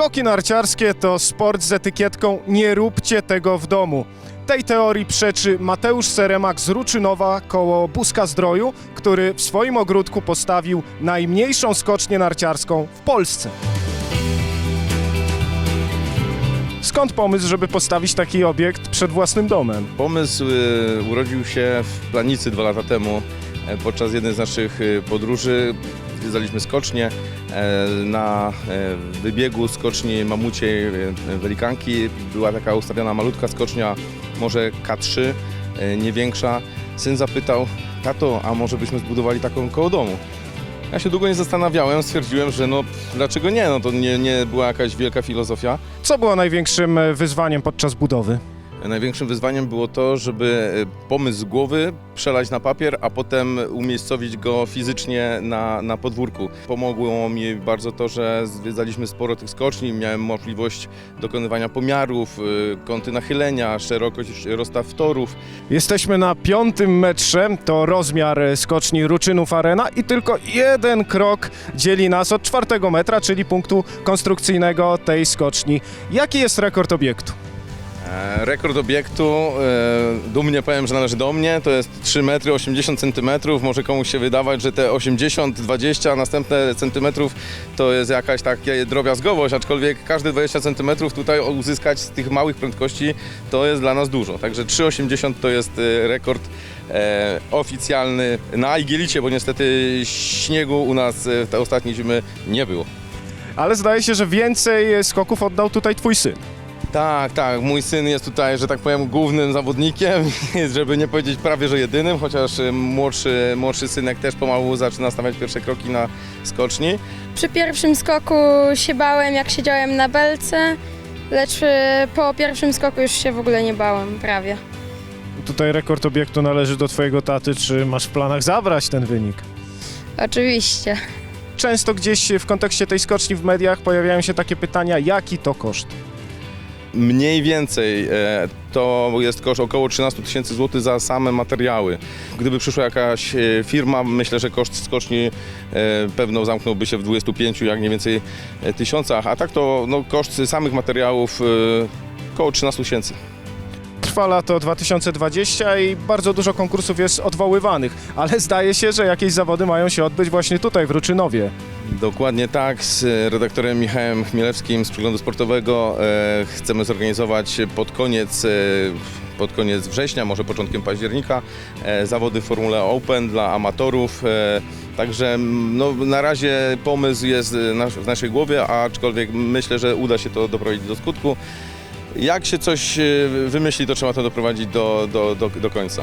Skoki narciarskie to sport z etykietką nie róbcie tego w domu. Tej teorii przeczy Mateusz Seremak z Ruczynowa koło Buska Zdroju, który w swoim ogródku postawił najmniejszą skocznię narciarską w Polsce. Skąd pomysł, żeby postawić taki obiekt przed własnym domem? Pomysł y, urodził się w Planicy dwa lata temu. E, Podczas jednej z naszych y, podróży zwiedzaliśmy skocznie. E, Na e, wybiegu skoczni mamuciej e, Welikanki była taka ustawiona malutka skocznia, może K3, e, nie większa. Syn zapytał, tato, a może byśmy zbudowali taką koło domu? Ja się długo nie zastanawiałem, stwierdziłem, że no dlaczego nie, no to nie, nie była jakaś wielka filozofia. Co było największym wyzwaniem podczas budowy? Największym wyzwaniem było to, żeby e, pomysł z głowy przelać na papier, a potem umiejscowić go fizycznie na, na podwórku. Pomogło mi bardzo to, że zwiedzaliśmy sporo tych skoczni, miałem możliwość dokonywania pomiarów, y, kąty nachylenia, szerokość rozstaw torów. Jesteśmy na piątym metrze, to rozmiar e, skoczni Ruczynów Arena i tylko jeden krok dzieli nas od czwartego metra, czyli punktu konstrukcyjnego tej skoczni. Jaki jest rekord obiektu? E, Rekord obiektu, e, dumnie powiem, że należy do mnie, to jest 3 metry 80 centymetrów. Może komuś się wydawać, że te 80, 20, następne centymetrów to jest jakaś taka drobiazgowość, aczkolwiek każde 20 centymetrów tutaj uzyskać z tych małych prędkości to jest dla nas dużo. Także 3,80 to jest e, rekord oficjalny na Igielicie, bo niestety śniegu u nas e, te ostatnie zimy nie było. Ale zdaje się, że więcej skoków oddał tutaj twój syn. Tak, tak. Mój syn jest tutaj, że tak powiem, głównym zawodnikiem, żeby nie powiedzieć prawie, że jedynym, chociaż y, młodszy, młodszy synek też pomału zaczyna stawiać pierwsze kroki na skoczni. Przy pierwszym skoku się bałem, jak siedziałem na belce, lecz e, po pierwszym skoku już się w ogóle nie bałem, prawie. Tutaj rekord obiektu należy do twojego taty. Czy masz w planach zabrać ten wynik? Oczywiście. Często gdzieś w kontekście tej skoczni w mediach pojawiają się takie pytania, jaki to koszt? Mniej więcej e, to jest koszt około 13 tysięcy złotych za same materiały. Gdyby przyszła jakaś e, firma, myślę, że koszt skoczni e, pewno zamknąłby się w 25, jak nie więcej e, tysiącach, a tak to no, koszt samych materiałów e, około 13 tysięcy. Lato 2020 i bardzo dużo konkursów jest odwoływanych, ale zdaje się, że jakieś zawody mają się odbyć właśnie tutaj w Ruczynowie. Dokładnie tak. Z redaktorem Michałem Chmielewskim z Przeglądu Sportowego e, chcemy zorganizować pod koniec, e, pod koniec września, może początkiem października, e, zawody w Formule Open dla amatorów. E, także no, na razie pomysł jest e, w naszej głowie, aczkolwiek myślę, że uda się to doprowadzić do skutku. Jak się coś e, wymyśli, to trzeba to doprowadzić do, do, do, do końca.